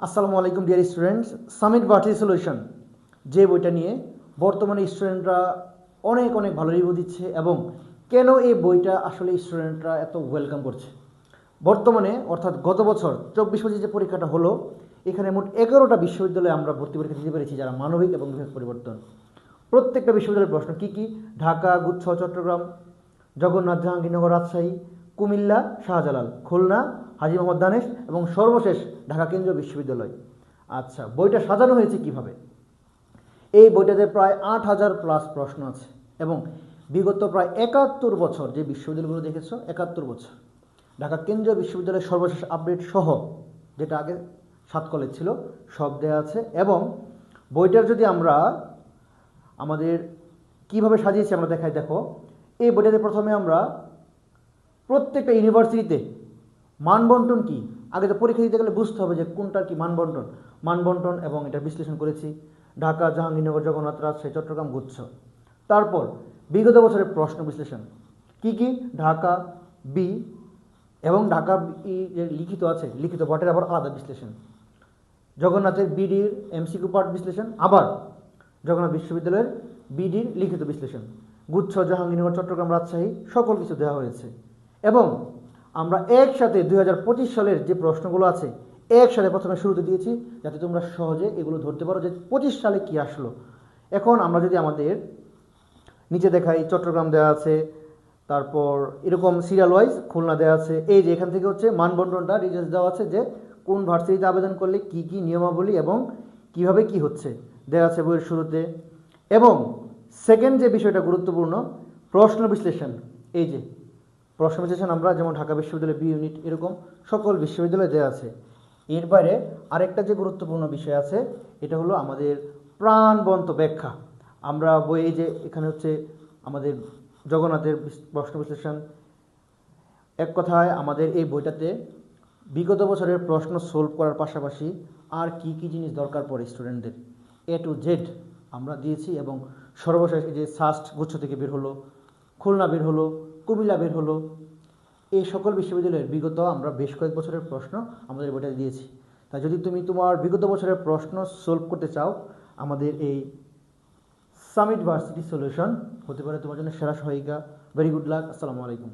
আসসালামু আলাইকুম dear students summit ভার্টি সলিউশন যে বইটা নিয়ে বর্তমানে স্টুডেন্টরা অনেক অনেক ভালো রিভিউ দিচ্ছে এবং কেন এই বইটা আসলে স্টুডেন্টরা এত ওয়েলকাম করছে? বর্তমানে, অর্থাৎ গত বছর চব্বিশ পঁচিশ যে পরীক্ষাটা হলো, এখানে মোট এগারোটা বিশ্ববিদ্যালয়ে আমরা ভর্তি পরীক্ষা দিতে পেরেছি যারা মানবিক এবং বিভাগ পরিবর্তন। প্রত্যেকটা বিশ্ববিদ্যালয়ের প্রশ্ন কি কি? ঢাকা, গুচ্ছ, চট্টগ্রাম, জগন্নাথ, জাহাঙ্গীরনগর, রাজশাহী, কুমিল্লা, শাহজালাল, খুলনা হাজি মোহাম্মদ দানেশ এবং সর্বশেষ ঢাকা কেন্দ্রীয় বিশ্ববিদ্যালয়। আচ্ছা বইটা সাজানো হয়েছে কীভাবে? এই বইটাতে প্রায় আট হাজার প্লাস প্রশ্ন আছে এবং বিগত প্রায় একাত্তর বছর যে বিশ্ববিদ্যালয়গুলো দেখেছ, একাত্তর বছর। ঢাকা কেন্দ্রীয় বিশ্ববিদ্যালয়ের সর্বশেষ আপডেট সহ যেটা আগে সাত কলেজ ছিল, সব দেওয়া আছে এবং বইটার যদি আমরা আমাদের কীভাবে সাজিয়েছি আমরা দেখাই, দেখো। এই বইটাতে প্রথমে আমরা প্রত্যেকটা ইউনিভার্সিটিতে মানবন্টন কি? আগে তো পরীক্ষা দিতে গেলে বুঝতে হবে যে কোনটার কি মানবন্টন। মানবন্টন এবং এটা বিশ্লেষণ করেছি। ঢাকা, জাহাঙ্গীরনগর, জগন্নাথ, রাজশাহী, চট্টগ্রাম গুচ্ছ তারপর বিগত বছরের প্রশ্ন বিশ্লেষণ। কি কি? ঢাকা, বি এবং ঢাকা যে লিখিত আছে, লিখিত পাঠের আবার আলাদা বিশ্লেষণ। জগন্নাথের বিডির এমসিকিউ পার্ট বিশ্লেষণ, আবার জগন্নাথ বিশ্ববিদ্যালয়ের বিডির লিখিত বিশ্লেষণ। গুচ্ছ জাহাঙ্গীরনগর, চট্টগ্রাম, রাজশাহী সকল কিছু দেওয়া হয়েছে। এবং আমরা একসাথে দুই হাজার পঁচিশ সালের যে প্রশ্নগুলো আছে, একসাথে প্রথমে শুরুতে দিয়েছি, যাতে তোমরা সহজে এগুলো ধরতে পারো যে পঁচিশ সালে কি আসলো। এখন আমরা যদি আমাদের নিচে দেখাই, চট্টগ্রাম দেওয়া আছে, তারপর এরকম সিরিয়াল ওয়াইজ খুলনা দেওয়া আছে, এই যে এখান থেকে হচ্ছে মানবন্টনটা ডিটেলস দেওয়া আছে যে কোন ভার্সিটিতে আবেদন করলে কি কি নিয়মাবলী এবং কীভাবে কি হচ্ছে দেওয়া আছে বইয়ের শুরুতে। এবং সেকেন্ড যে বিষয়টা গুরুত্বপূর্ণ, প্রশ্ন বিশ্লেষণ, এই যে প্রশ্ন বিশ্লেষণ আমরা, যেমন ঢাকা বিশ্ববিদ্যালয় বি ইউনিট এরকম সকল বিশ্ববিদ্যালয়ে দেওয়া আছে। এর বাইরে আরেকটা যে গুরুত্বপূর্ণ বিষয় আছে, এটা হলো আমাদের প্রাণবন্ত ব্যাখ্যা। আমরা বই, এই যে এখানে হচ্ছে আমাদের জগন্নাথের প্রশ্ন বিশ্লেষণ, এক কথায় আমাদের এই বইটাতে বিগত বছরের প্রশ্ন সলভ করার পাশাপাশি আর কি কি জিনিস দরকার পড়ে স্টুডেন্টদের এ টু জেড আমরা দিয়েছি এবং সর্বশেষ যে সাস্ট গুচ্ছ থেকে বের হলো, খুলনা বের হলো কুমিল্লা বের হলো। এই সকল বিশ্ববিদ্যালয়ের বিগত আমরা বেশ কয়েক বছরের প্রশ্ন আমাদের বইটা দিয়েছি। তা যদি তুমি তোমার বিগত বছরের প্রশ্ন সলভ করতে চাও, আমাদের এই সামিট ভার্সিটি সলিউশন হতে পারে তোমার জন্য সেরা সহায়িকা। ভেরি গুড লাক আসসালামু আলাইকুম।